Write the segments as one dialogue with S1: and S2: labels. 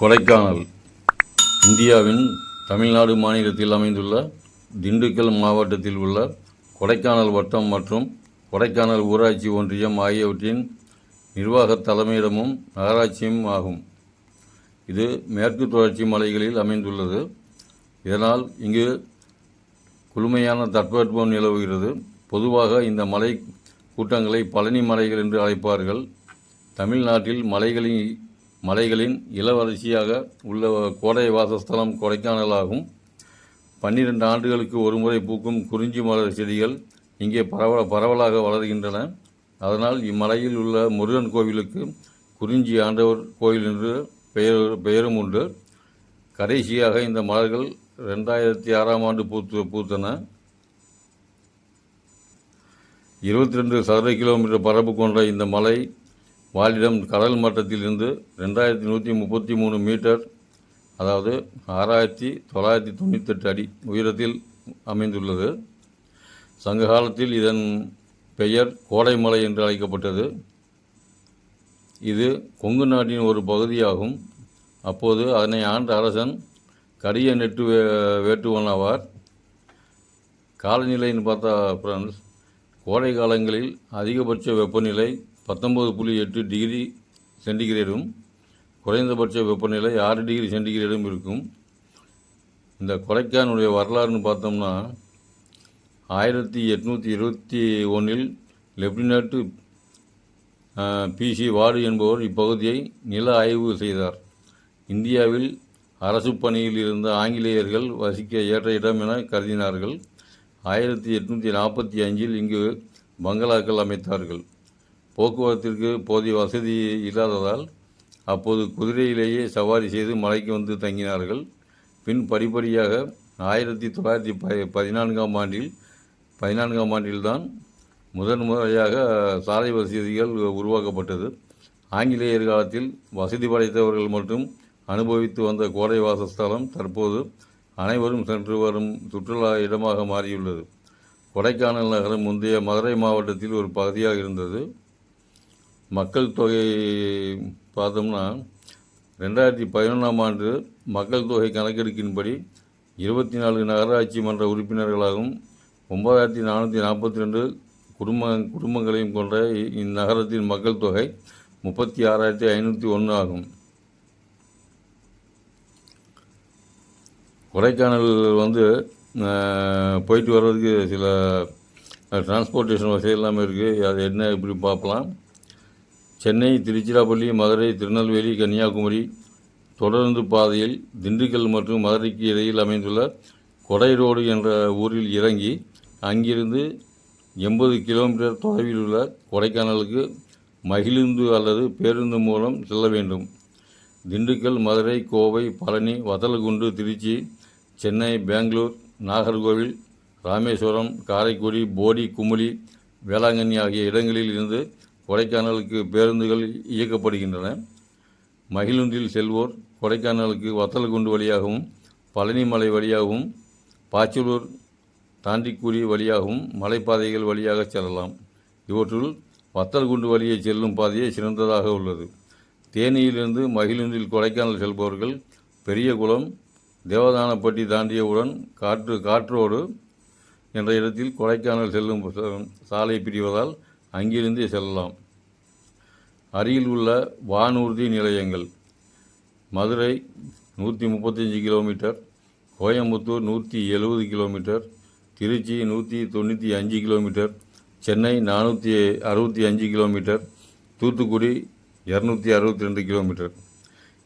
S1: கொடைக்கானல் இந்தியாவின் தமிழ்நாடு மாநிலத்தில் அமைந்துள்ள திண்டுக்கல் மாவட்டத்தில் உள்ள கொடைக்கானல் வட்டம் மற்றும் கொடைக்கானல் ஊராட்சி ஒன்றியம் ஆகியவற்றின் நிர்வாகத் தலைமையிடமும் நகராட்சியும் ஆகும். இது மேற்கு தொடர்ச்சி மலைகளில் அமைந்துள்ளது. இதனால் இங்கு குளுமையான தட்பவெப்பம் நிலவுகிறது. பொதுவாக இந்த மலை கூட்டங்களை பழனி மலைகள் என்று அழைப்பார்கள். தமிழ்நாட்டில் மலைகளின் மலைகளின் இளவரசியாக உள்ள கோடை வாசஸ்தலம் கொடைக்கானல் ஆகும் பன்னிரண்டு ஆண்டுகளுக்கு ஒருமுறை பூக்கும் குறிஞ்சி மலர் செடிகள் இங்கே பரவ பரவலாக வளர்கின்றன. அதனால் இம்மலையில் உள்ள முருகன் கோவிலுக்கு குறிஞ்சி ஆண்டவர் கோயில் என்று பெயர் பெயரும் உண்டு. கடைசியாக இந்த மலர்கள் ரெண்டாயிரத்தி ஆறாம் ஆண்டு பூத்து பூத்தன. இருபத்தி ரெண்டு சதுர கிலோமீட்டர் பரப்பு கொண்ட இந்த மலை வாழிடம் கடல் மட்டத்திலிருந்து ரெண்டாயிரத்தி நூற்றி முப்பத்தி மூணு மீட்டர் அதாவது ஆறாயிரத்தி தொள்ளாயிரத்தி தொண்ணூத்தெட்டு அடி உயரத்தில் அமைந்துள்ளது. சங்க காலத்தில் இதன் பெயர் கோடைமலை என்று அழைக்கப்பட்டது. இது கொங்கு நாட்டின் ஒரு பகுதியாகும். அப்போது அதனை ஆண்ட அரசன் கரிய நெட்டு வே வேட்டுவன் ஆவார். காலநிலைன்னு பார்த்தா ஃப்ரெண்ட்ஸ் கோடை காலங்களில் அதிகபட்ச வெப்பநிலை பத்தொம்பது புள்ளி எட்டு டிகிரி சென்டிகிரேடும் குறைந்தபட்ச வெப்பநிலை ஆறு டிகிரி சென்டிகிரேடும் இருக்கும். இந்த கொடைக்கானுடைய வரலாறுன்னு பார்த்தோம்னா ஆயிரத்தி எட்நூற்றி இருபத்தி ஒன்றில் லெப்டினன்ட் பிசி வார்டு என்பவர் இப்பகுதியை நில ஆய்வு செய்தார். இந்தியாவில் அரசு பணியில் இருந்த ஆங்கிலேயர்கள் வசிக்க ஏற்ற இடம் என கருதினார்கள். ஆயிரத்தி எட்நூற்றி நாற்பத்தி அஞ்சில் இங்கு பங்களாக்கள் அமைத்தார்கள். போக்குவரத்திற்கு போதிய வசதி இல்லாததால் அப்போது குதிரையிலேயே சவாரி செய்து மலைக்கு வந்து தங்கினார்கள். பின் படிப்படியாக ஆயிரத்தி தொள்ளாயிரத்தி ப பதினான்காம் ஆண்டில் பதினான்காம் ஆண்டில்தான் முதன் முறையாக சாலை வசதிகள் உருவாக்கப்பட்டது. ஆங்கிலேயர் காலத்தில் வசதி படைத்தவர்கள் மட்டும் அனுபவித்து வந்த கோடை வாசஸ்தலம் தற்போது அனைவரும் சென்று வரும் சுற்றுலா இடமாக மாறியுள்ளது. கொடைக்கானல் நகரம் முந்தைய மதுரை மாவட்டத்தில் ஒரு பகுதியாக இருந்தது. மக்கள் தொகை பார்த்தோம்னா ரெண்டாயிரத்தி பதினொன்றாம் ஆண்டு மக்கள் தொகை கணக்கெடுக்கின்படி இருபத்தி நாலு நகராட்சி மன்ற உறுப்பினர்களாகவும் ஒன்பதாயிரத்தி நானூற்றி நாற்பத்தி ரெண்டு குடும்ப குடும்பங்களையும் கொண்ட இந்நகரத்தின் மக்கள் தொகை முப்பத்தி ஆறாயிரத்தி ஐநூற்றி ஒன்று ஆகும். கொடைக்கானல் வந்து போயிட்டு வர்றதுக்கு சில டிரான்ஸ்போர்ட்டேஷன் வசதி எல்லாமே இருக்குது அது என்ன இப்படி பார்க்கலாம். சென்னை திருச்சிராப்பள்ளி மதுரை திருநெல்வேலி கன்னியாகுமரி தொடருந்து பாதையில் திண்டுக்கல் மற்றும் மதுரைக்கு இடையில் அமைந்துள்ள கொடை ரோடு என்ற ஊரில் இறங்கி அங்கிருந்து எண்பது கிலோமீட்டர் தொலைவில் உள்ள கொடைக்கானலுக்கு மகிழுந்து அல்லது பேருந்து மூலம் செல்ல வேண்டும். திண்டுக்கல் மதுரை கோவை பழனி வத்தலகுண்டு திருச்சி சென்னை பெங்களூர் நாகர்கோவில் ராமேஸ்வரம் காரைக்குடி போடி குமுளி வேளாங்கண்ணி ஆகிய இடங்களில் இருந்து கொடைக்கானலுக்கு பேருந்துகள் இயக்கப்படுகின்றன. மகிழுந்தில் செல்வோர் கொடைக்கானலுக்கு வத்தலகுண்டு வழியாகவும் பழனிமலை வழியாகவும் பாச்சலூர் தாண்டிக்குடி வழியாகவும் மலைப்பாதைகள் வழியாக செல்லலாம். இவற்றுள் வத்தல்குண்டு வழியே செல்லும் பாதையே சிறந்ததாக உள்ளது. தேனியிலிருந்து மகிழுந்தில் கொடைக்கானல் செல்பவர்கள் பெரியகுளம் தேவதானப்பட்டி தாண்டியவுடன் காற்று காற்றோடு என்ற இடத்தில் கொடைக்கானல் செல்லும் சாலை பிரிவதால் அங்கிருந்தே செல்லலாம். அருகில் உள்ள வானூர்தி நிலையங்கள் மதுரை நூற்றி முப்பத்தஞ்சு கிலோமீட்டர் கோயம்புத்தூர் நூற்றி எழுபது கிலோமீட்டர் திருச்சி நூற்றி தொண்ணூற்றி அஞ்சு கிலோமீட்டர் சென்னை நானூற்றி அறுபத்தி அஞ்சு கிலோமீட்டர் தூத்துக்குடி இரநூத்தி அறுபத்தி ரெண்டு கிலோமீட்டர்.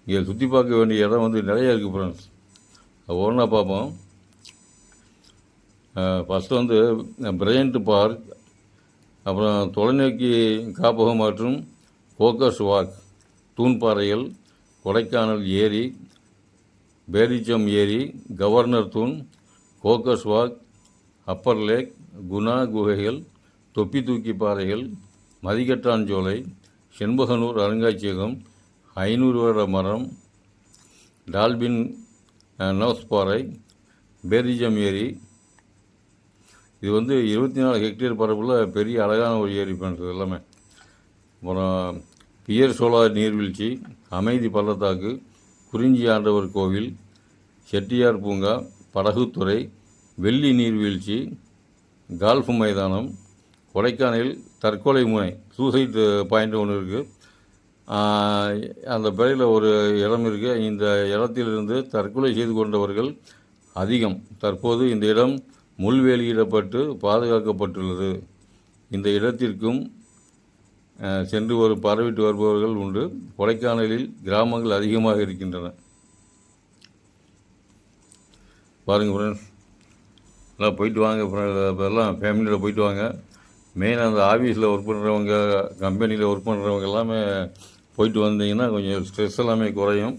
S1: இங்கே சுற்றி பார்க்க வேண்டிய இடம் வந்து நிறைய இருக்குது ஃப்ரெண்ட்ஸ் ஒன்றா பார்ப்போம். ஃபஸ்ட்டு வந்து பிரையண்ட் பார்க் அப்புறம் தொலைநோக்கி காப்பகம் மற்றும் கோக்கஸ் வாக் தூண்பாறைகள் கொடைக்கானல் ஏரி பேரிச்சம் ஏரி கவர்னர் தூண் coaker's walk upper lake Guna குகைகள் தொப்பி தூக்கி பாறைகள் மதிகட்டாஞ்சோலை செண்பகனூர் அருங்காட்சியகம் ஐநூறு வருட மரம் டால்பின் நோஸ் பாறை பேரிஜம் ஏரி இது வந்து இருபத்தி நாலு ஹெக்டேர் பரப்பில் பெரிய அழகான ஒரு ஏரி பண்ணுறது எல்லாமே. அப்புறம் பியர் சோலார் நீர்வீழ்ச்சி அமைதி பள்ளத்தாக்கு குறிஞ்சி ஆண்டவர் கோவில் செட்டியார் பூங்கா படகுத்துறை வெள்ளி நீர்வீழ்ச்சி கால்ஃப் மைதானம் கொடைக்கானல் தற்கொலை முனை சூசைட் பாயிண்ட் ஒன்று இருக்குது அந்த பிறையில் ஒரு இடம் இருக்குது இந்த இடத்திலிருந்து தற்கொலை செய்து கொண்டவர்கள் அதிகம். தற்போது இந்த இடம் முள்வேலியிடப்பட்டு பாதுகாக்கப்பட்டுள்ளது. இந்த இடத்திற்கும் சென்று ஒரு பார்வையிட்டு வருபவர்கள் உண்டு. கொடைக்கானலில் கிராமங்கள் அதிகமாக இருக்கின்றன. பாருங்கள் ஃப்ரெண்ட்ஸ் எல்லாம் போயிட்டு வாங்க எல்லாம் ஃபேமிலியில் போயிட்டு வாங்க. மெயினாக அந்த ஆஃபீஸில் ஒர்க் பண்ணுறவங்க கம்பெனியில் ஒர்க் பண்ணுறவங்க எல்லாமே போயிட்டு வந்தீங்கன்னா கொஞ்சம் ஸ்ட்ரெஸ் எல்லாமே குறையும்.